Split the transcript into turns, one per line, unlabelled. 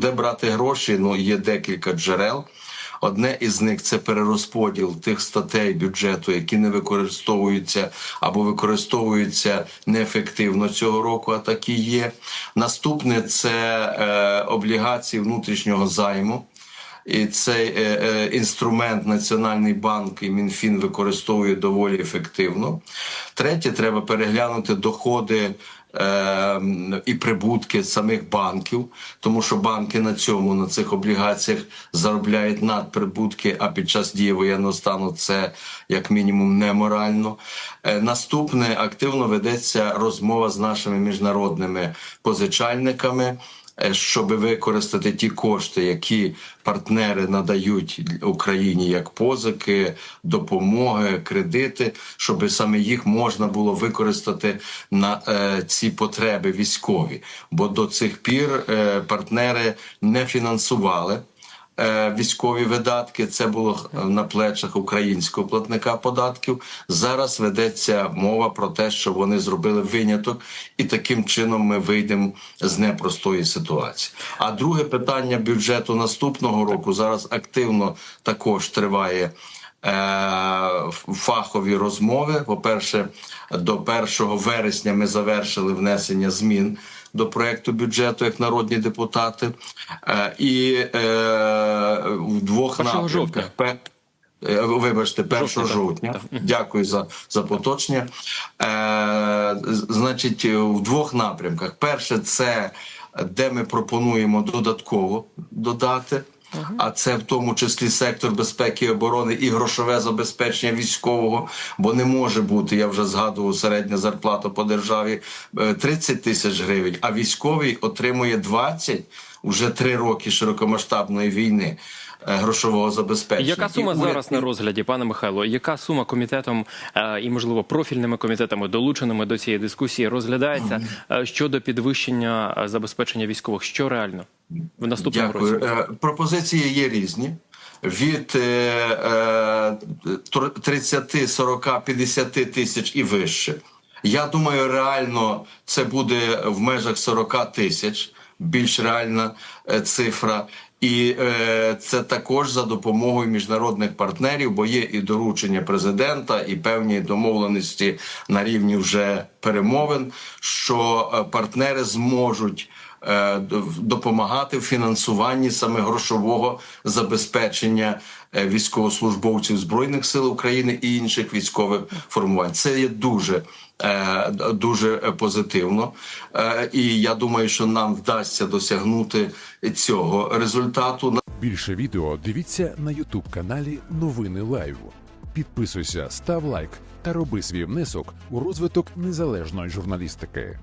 Де брати гроші? Ну є декілька джерел. Одне із них це перерозподіл тих статей бюджету, які не використовуються або використовуються неефективно цього року. А такі є. Наступне це е, облігації внутрішнього займу. І цей е, е, інструмент Національний банк і МінФін використовує доволі ефективно. Третє, треба переглянути доходи е, і прибутки самих банків, тому що банки на цьому на цих облігаціях заробляють надприбутки, а під час дії воєнного стану це як мінімум неморально. Наступне активно ведеться розмова з нашими міжнародними позичальниками щоб використати ті кошти, які партнери надають Україні як позики, допомоги, кредити, щоб саме їх можна було використати на е, ці потреби військові. Бо до цих пір е, партнери не фінансували. Е, Військові видатки це було на плечах українського платника податків. Зараз ведеться мова про те, що вони зробили виняток, і таким чином ми вийдемо з непростої ситуації. А друге питання бюджету наступного року зараз активно також триває. Е, Фахові розмови. По-перше, до 1 вересня ми завершили внесення змін до проекту бюджету як народні депутати. Е, І е, в двох
1
напрямках.
жовтня.
Пе- Вибачте, 1
Жовтня,
жовтня. Дякую за, за поточення. Е, значить, в двох напрямках. Перше, це де ми пропонуємо додатково додати. А це в тому числі сектор безпеки і оборони і грошове забезпечення військового, бо не може бути, я вже згадував середня зарплата по державі е, 30 тисяч гривень, а військовий отримує 20 уже три роки широкомасштабної війни е, грошового забезпечення.
Яка сума
І уряд-
зараз на розгляді, пане Михайло? Яка сума комітетом е, і, можливо, профільними комітетами, долученими до цієї дискусії, розглядається е, щодо підвищення забезпечення військових? Що реально в наступному
Дякую.
році?
Пропозиції є різні. Від е, е, тр- 30, 40, 50 тисяч і вище. Я думаю, реально це буде в межах 40 тисяч, більш реальна цифра. І е, це також за допомогою міжнародних партнерів, бо є і доручення президента, і певні домовленості на рівні вже перемовин, що е, партнери зможуть е, допомагати в фінансуванні саме грошового забезпечення е, військовослужбовців збройних сил України і інших військових формувань. Це є дуже. е, Дуже позитивно, Е, і я думаю, що нам вдасться досягнути цього результату.
Більше відео дивіться на Ютуб каналі Новини Лайв. Підписуйся, став лайк та роби свій внесок у розвиток незалежної журналістики.